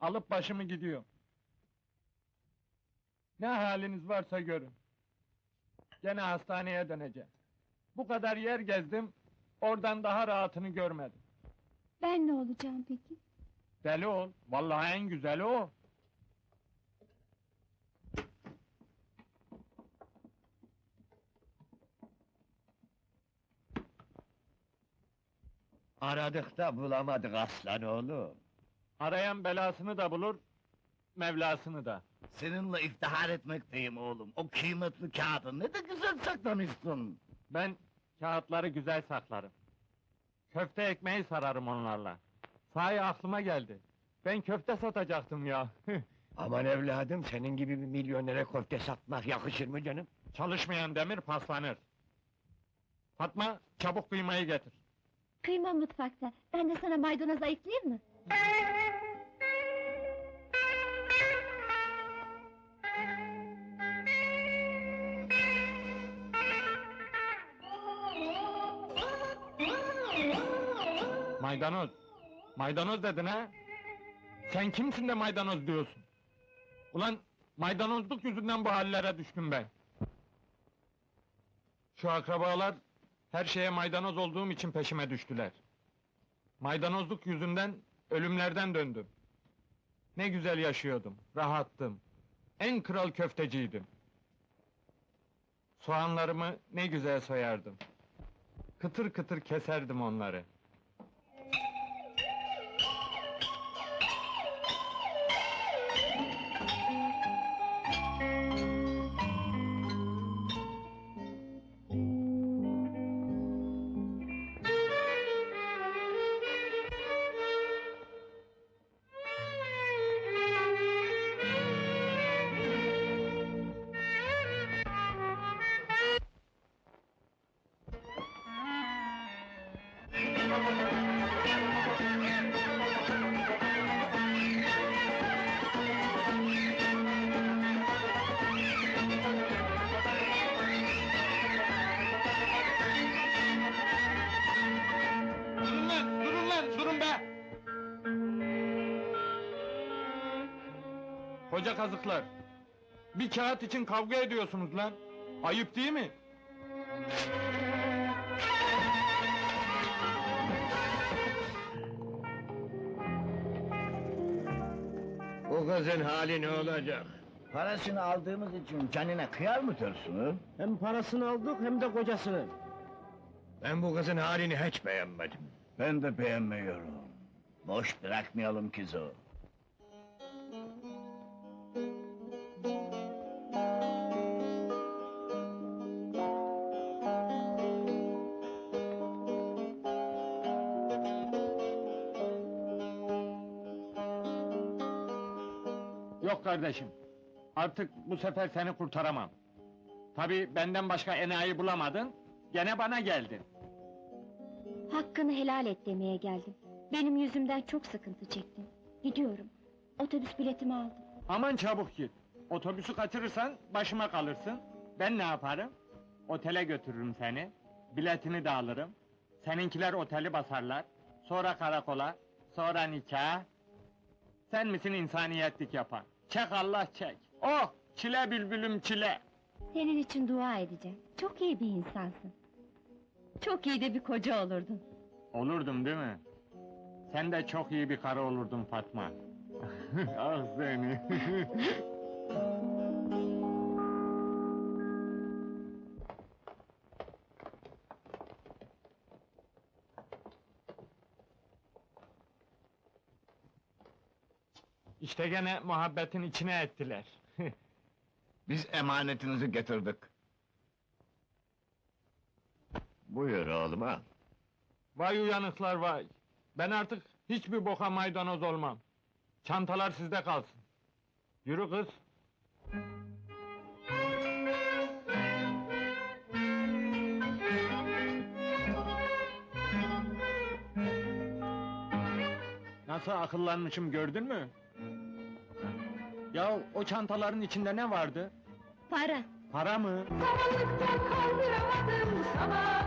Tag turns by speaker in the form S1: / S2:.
S1: Alıp başımı gidiyorum. Ne haliniz varsa görün. Gene hastaneye döneceğim. Bu kadar yer gezdim, oradan daha rahatını görmedim.
S2: Ben ne olacağım peki?
S1: Deli ol, vallahi en güzeli o.
S3: Aradık da bulamadık aslan oğlum.
S1: Arayan belasını da bulur, Mevlasını da.
S3: Seninle iftihar etmekteyim oğlum. O kıymetli kağıdı ne de güzel saklamışsın.
S1: Ben kağıtları güzel saklarım. Köfte ekmeği sararım onlarla. Sahi aklıma geldi. Ben köfte satacaktım ya.
S4: Aman evladım, senin gibi bir milyonere köfte satmak yakışır mı canım?
S1: Çalışmayan demir paslanır. Fatma, çabuk kıymayı getir.
S2: Kıyma mutfakta. Ben de sana maydanoz ayıklayayım mı?
S1: Maydanoz. Maydanoz dedin ha? Sen kimsin de maydanoz diyorsun? Ulan maydanozluk yüzünden bu hallere düştüm ben. Şu akrabalar her şeye maydanoz olduğum için peşime düştüler. Maydanozluk yüzünden ölümlerden döndüm. Ne güzel yaşıyordum, rahattım. En kral köfteciydim. Soğanlarımı ne güzel soyardım. Kıtır kıtır keserdim onları. Koca kazıklar! Bir kağıt için kavga ediyorsunuz lan! Ayıp değil mi?
S4: Bu kızın hali ne olacak?
S3: Parasını aldığımız için canına kıyar mı diyorsun?
S5: Hem parasını aldık hem de kocasını.
S4: Ben bu kızın halini hiç beğenmedim.
S3: Ben de beğenmiyorum. Boş bırakmayalım kızı.
S1: Yok kardeşim. Artık bu sefer seni kurtaramam. Tabii benden başka enayi bulamadın, gene bana geldin.
S2: Hakkını helal et demeye geldim. Benim yüzümden çok sıkıntı çektin. Gidiyorum. Otobüs biletimi aldım.
S1: Aman çabuk git. Otobüsü kaçırırsan başıma kalırsın. Ben ne yaparım? Otele götürürüm seni. Biletini de alırım. Seninkiler oteli basarlar. Sonra karakola. Sonra nikah. Sen misin insaniyetlik yapan? Çek Allah çek. Oh! Çile bülbülüm çile.
S2: Senin için dua edeceğim. Çok iyi bir insansın. Çok iyi de bir koca olurdun.
S1: Olurdum değil mi? Sen de çok iyi bir karı olurdun Fatma. ah seni. İşte gene muhabbetin içine ettiler.
S3: Biz emanetinizi getirdik.
S4: Buyur oğlum al.
S1: Vay uyanıklar vay! Ben artık hiçbir boka maydanoz olmam. Çantalar sizde kalsın. Yürü kız. Nasıl akıllanmışım gördün mü? Ya o çantaların içinde ne vardı?
S2: Para.
S1: Para mı?
S2: Karanlıkta kaldıramadım sana